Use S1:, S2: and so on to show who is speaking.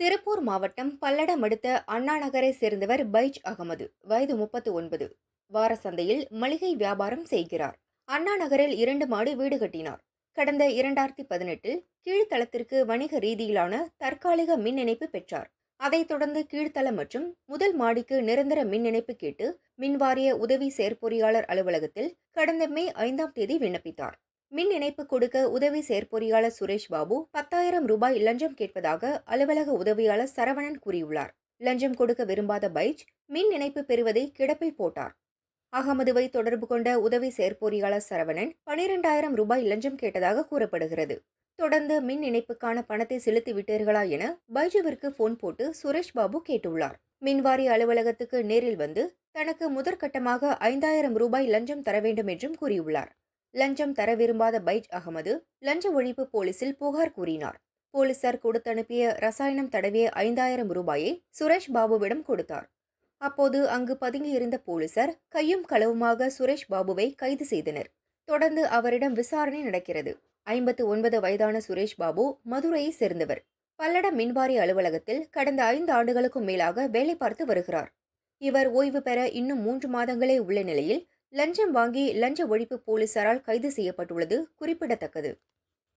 S1: திருப்பூர் மாவட்டம் பல்லடம் அடுத்த அண்ணா நகரை சேர்ந்தவர் பைஜ் அகமது. வயது முப்பத்து ஒன்பது வார சந்தையில் மளிகை வியாபாரம் செய்கிறார். அண்ணா நகரில் இரண்டு மாடி வீடு கட்டினார். கடந்த இரண்டாயிரத்தி பதினெட்டில் கீழ்த்தளத்திற்கு வணிக ரீதியிலான தற்காலிக மின் இணைப்பு பெற்றார். அதைத் தொடர்ந்து கீழ்த்தளம் மற்றும் முதல் மாடிக்கு நிரந்தர மின் இணைப்பு கேட்டு மின்வாரிய உதவி செயற்பொறியாளர் அலுவலகத்தில் கடந்த மே ஐந்தாம் தேதி விண்ணப்பித்தார். மின் இணைப்பு கொடுக்க உதவி செயற்பொறியாளர் சுரேஷ் பாபு பத்தாயிரம் ரூபாய் லஞ்சம் கேட்பதாக அலுவலக உதவியாளர் சரவணன் கூறியுள்ளார். லஞ்சம் கொடுக்க விரும்பாத பைஜ் மின் இணைப்பு பெறுவதை கிடப்பில் போட்டார். அகமதுவை தொடர்பு கொண்ட உதவி செயற்பொறியாளர் சரவணன் பனிரெண்டாயிரம் ரூபாய் லஞ்சம் கேட்டதாக கூறப்படுகிறது. தொடர்ந்து மின் இணைப்புக்கான பணத்தை செலுத்தி விட்டீர்களா என பைஜுவிற்கு போன் போட்டு சுரேஷ் பாபு கேட்டுள்ளார். மின்வாரி அலுவலகத்துக்கு நேரில் வந்து தனக்கு முதற்கட்டமாக ஐந்தாயிரம் ரூபாய் லஞ்சம் தர வேண்டும் என்றும் கூறியுள்ளார். லஞ்சம் தர விரும்பாத பைஜ் அகமது லஞ்ச ஒழிப்பு போலீசில் புகார் கூறினார். போலீசார் கொடுத்தனுப்பிய ரசாயனம் தடவிய ஐந்தாயிரம் ரூபாயை சுரேஷ் பாபுவிடம் கொடுத்தார். அப்போது அங்கு பதுங்கியிருந்த போலீசார் கையும் களவுமாக சுரேஷ் பாபுவை கைது செய்தனர். தொடர்ந்து அவரிடம் விசாரணை நடக்கிறது. ஐம்பத்து ஒன்பது வயதான சுரேஷ் பாபு மதுரையை சேர்ந்தவர். பல்லடம் மின்வாரிய அலுவலகத்தில் கடந்த ஐந்து ஆண்டுகளுக்கும் மேலாக வேலை பார்த்து வருகிறார். இவர் ஓய்வு பெற இன்னும் மூன்று மாதங்களே உள்ள நிலையில் லஞ்சம் வாங்கி லஞ்ச ஒழிப்பு போலீசாரால் கைது செய்யப்பட்டுள்ளது குறிப்பிடத்தக்கது.